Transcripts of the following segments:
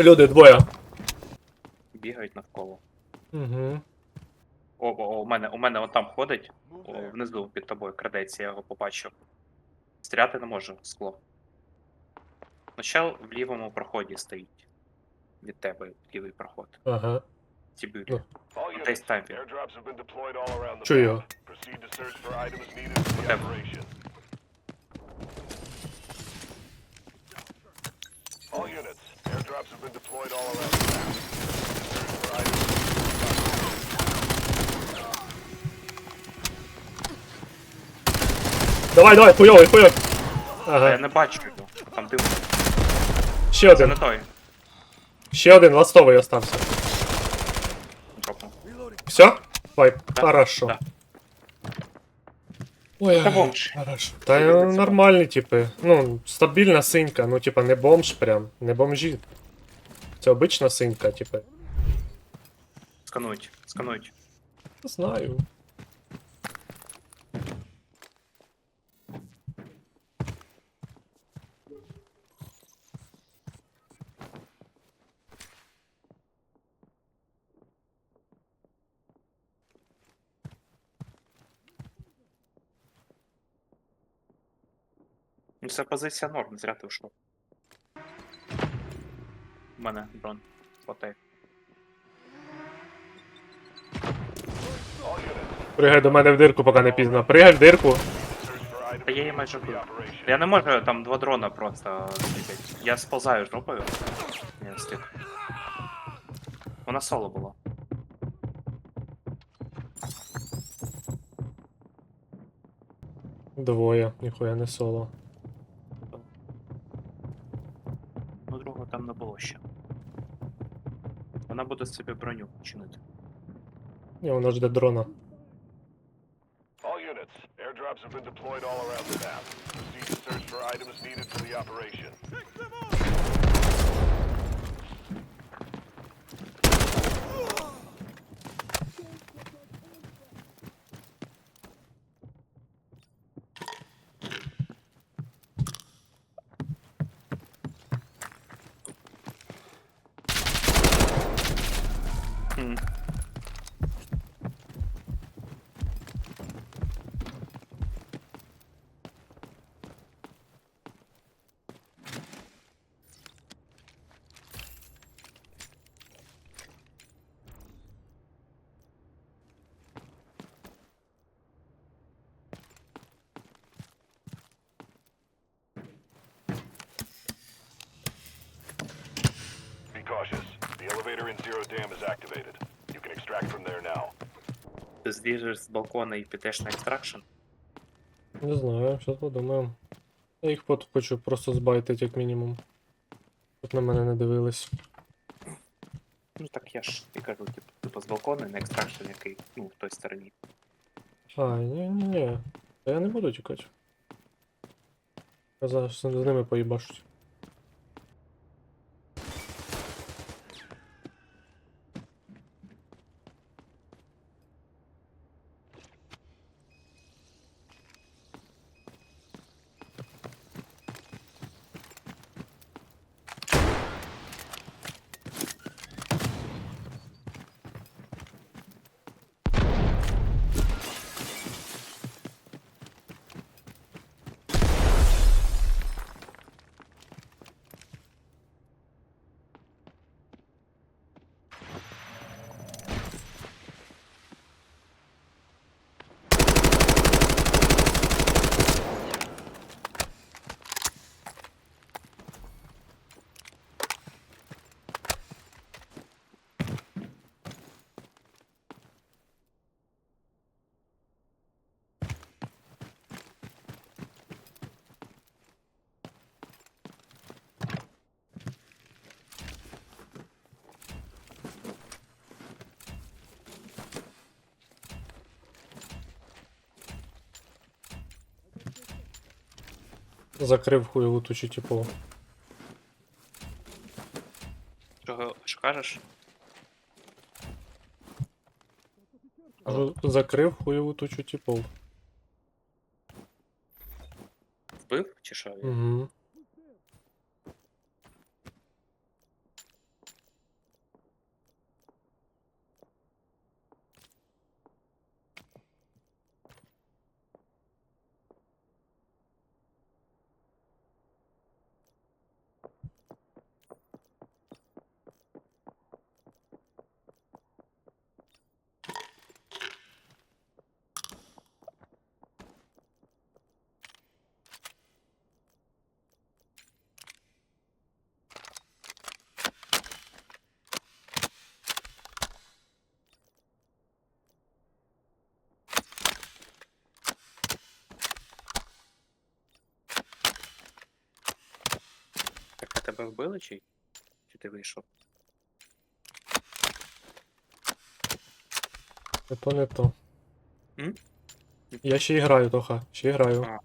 Люди, двоє. Бігають навколо. Угу. О, о, о, у мене, у мене он там ходить, о, внизу під тобою крадеться, я його побачив. Стріляти не можу, скло. Ну, в лівому проході стоїть. Від тебе лівий проход. Ага. Тібюлі. Ну. Десь там він. Чую його. The Тебе. All units, airdrops have been deployed all around the map. For items Давай, давай, хуйовий, хуйовий. Я Ага. не бачу його. Там дим. Ще Це не один. той. Ще один ластовий остався. Дропнув. Все? Вайп. Да, Хорошо. да. Ой, Та бомж. Хорошо. Та е, нормальні, типи. Ну, стабільна синька, ну, типа, не бомж прям, не бомжі. Це обична синька, типу. Сканують, сканують. Не знаю. Ну це позиція норм, зря ти вийшов. У мене дрон. Units, Пригай до мене в дирку, поки не пізно. Пригай в дирку. Та я її майже operation. Я не можу там два дрона просто зліпити. Я сползаю жопою. Не встиг. Вона соло була. Двоє, ніхуя не соло. Вона буде собі броню чинити. Ні, вона жде дрона. All units, airdrops have been deployed all around the map. Proceed to search for items needed for the operation. Хм. Be cautious. The in Zero Dam is activated. You can extract from there now. Ти злізеш з балкона і підеш на екстракшн. Не знаю, щас подумаємо. Я їх от хочу просто збайтити, як мінімум. Щоб на мене не дивились. Ну так я ж і кажу, типу, типу з балкона на екстракшн, який, ну, в той стороні. А, ні, ні, ні. Та я не буду тікати. Я зараз з ними поїбашуть. Закрив хуєву тучу типу. Чого що кажеш? Кажу, закрив хуєву тучу типов. Вбив чи що? Угу. Тебе вбили чи? Чи ти вийшов? Не то не то. М? Я ще і граю, Тоха, ще і граю. А.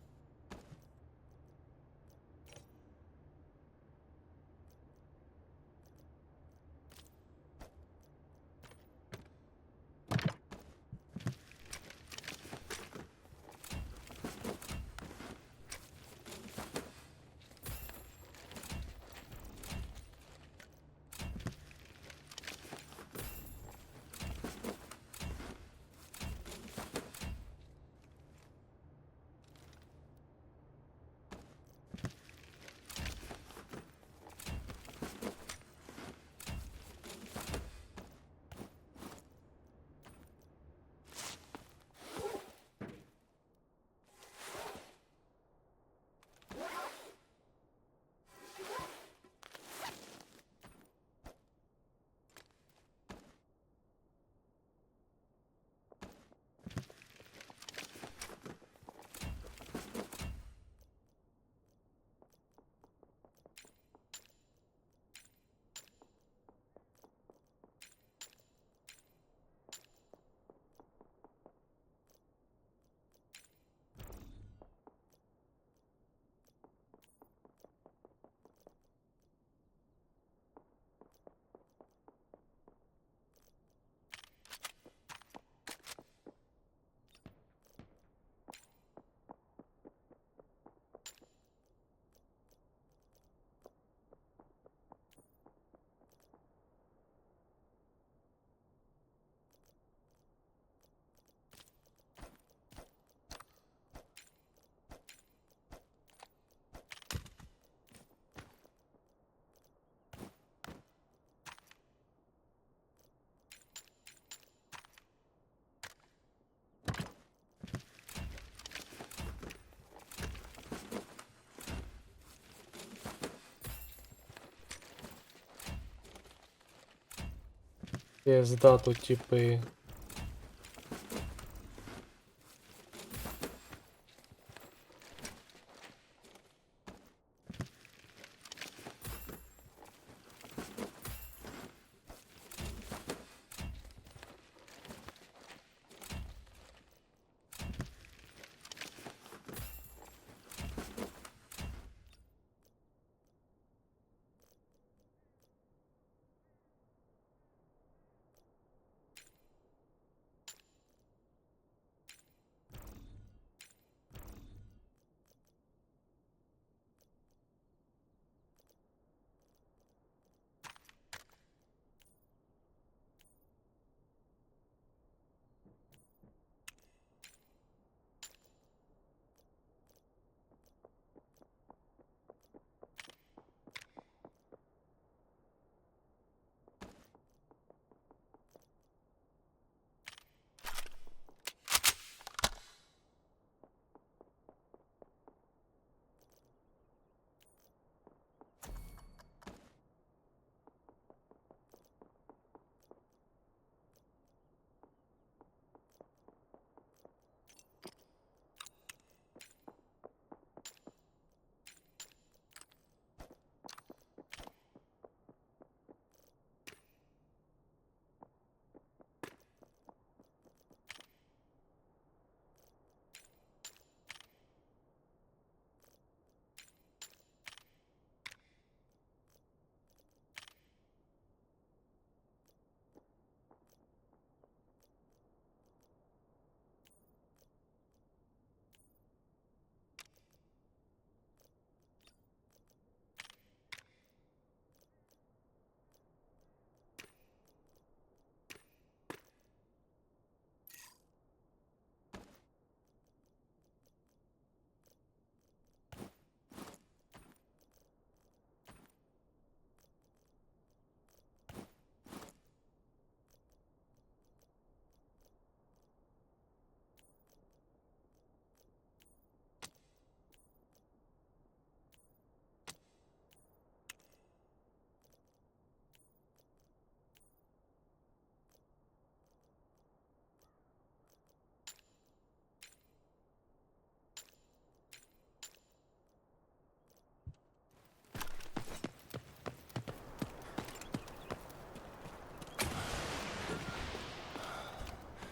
Пізда здату типи.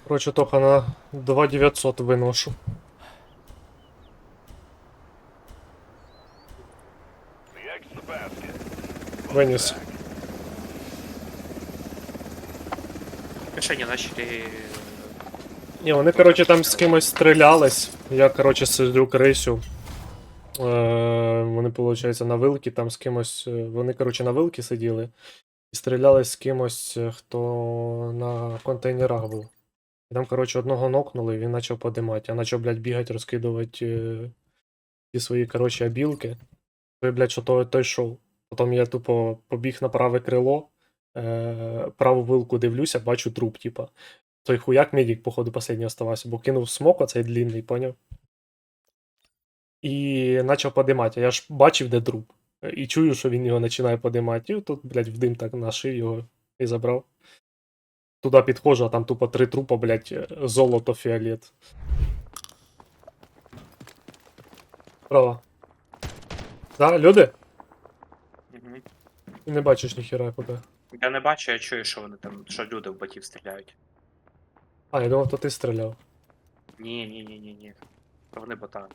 Короче, тоха на 2900 виношу. The egg's in the basket. Виніс. Мішені начали. Ні, вони, короче, там з кимось стрілялись. Я, короче, сиджу крисю. Е, вони, виходить, на вилки там з кимось. е, Вони, короче, на вилки сиділи. І стрілялись з кимось, е, хто на контейнерах був. І там, короче, одного нокнули, він почав подимати. Я почав, блядь, бігати, розкидувати е, ті свої, короче, обілки. Той, блядь, що той, той йшов. Потім я тупо побіг на праве крило, е, праву вилку дивлюся, бачу труп, типа. Той хуяк медик, походу, последній оставався, бо кинув смок оцей длинний, поняв? І почав подимати. Я ж бачив, де труп. І чую, що він його починає подимати. І тут, блядь, в дим так нашив його і забрав. Туди підходжу, а там тупо три трупа, блядь, золото фіолет. Право. Да, люди? Мгм. Ти не бачиш ніхіра поки. Я не бачу, я чую, що вони там, що люди в ботів стріляють. А, я думав, то ти стріляв. Ні, ні, ні, ні, ні. То вони бота.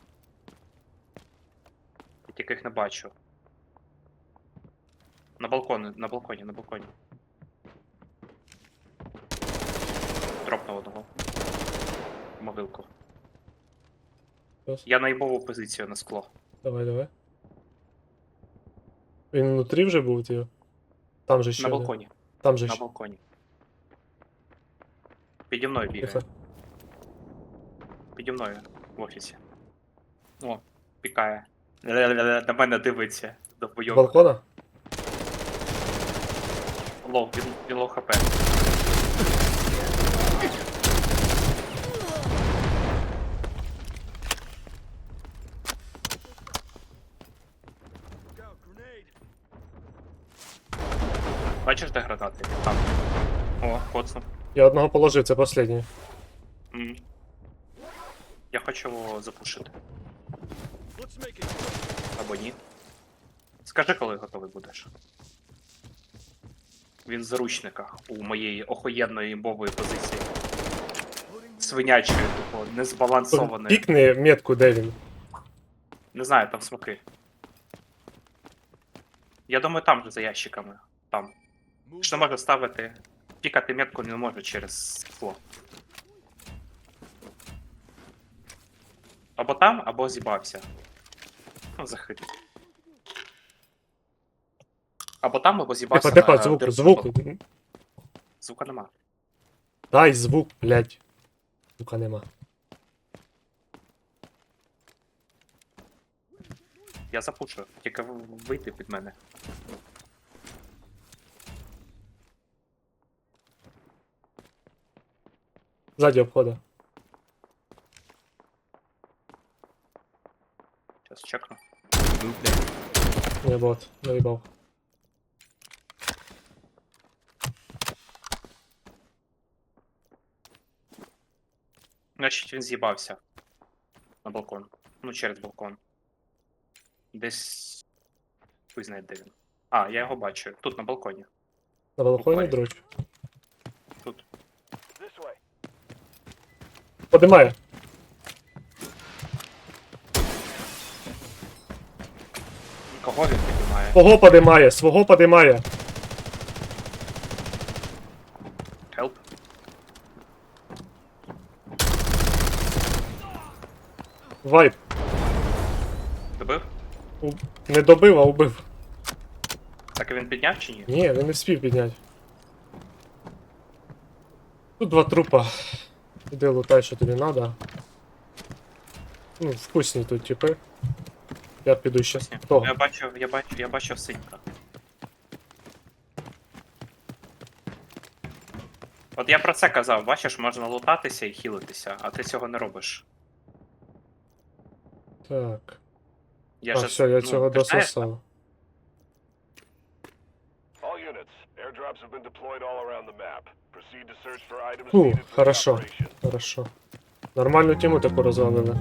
Я тільки їх не бачу. На балконі, на балконі, на балконі. Дропнув одного. Могилку. Я найбову позицію на скло. Давай, давай. Він внутрі вже був, ти? Там же ще. На один. балконі. Там же На ще. балконі. Піді мною бігає. Тихо. Піді мною в офісі. О, пікає. Ля-ля-ля-ля, На мене дивиться. З Довбойок. балкона? Лоу, він, він лоу хп. Бачиш, де гранати? Там. О, коцнув. Я одного положив, це останній. М. Я хочу його запушити. Або ні. Скажи, коли готовий будеш. Він в заручниках у моєї охуєнної імбової позиції. Свинячої, тупо, незбалансованої. Пікни метку, де він. Не знаю, там смоки. Я думаю, там же за ящиками. Там. Що не може ставити. Пікати метку не може через скло. Або там, або з'їбався. Ну, захид. Або там, або з'їбався. Тихо, тихо, на звук, звук. Звука нема. Дай звук, блядь. Звука нема. Я запушу, тільки вийти під мене. Ззаді обхода. Зараз чекну. Не бот, наїбав. Значить він з'їбався. На балкон. Ну, через балкон. Десь. Хуй знає, де він. А, я його бачу. Тут на балконі. На балконі Буквально. дроч. Подимає. Кого він піднімає? Свого подимає, свого подимає. Хелп. Вайп. Добив? У- Не добив, а убив. Так він підняв чи ні? Ні, він не вспів підняти. Тут два трупа. Іди лутай, що тобі надо. Ну, вкусні тут типи. Я піду ще. Ні. Того. Я бачив, я бачив, я бачив синька. От я про це казав, бачиш, можна лутатися і хілитися, а ти цього не робиш. Так. Я а, ж, все, я ну, цього ти знаєш, дососав. All units, airdrops have been deployed all around the map. Фу, хорошо. Хорошо. Нормальну тему таку розвалили.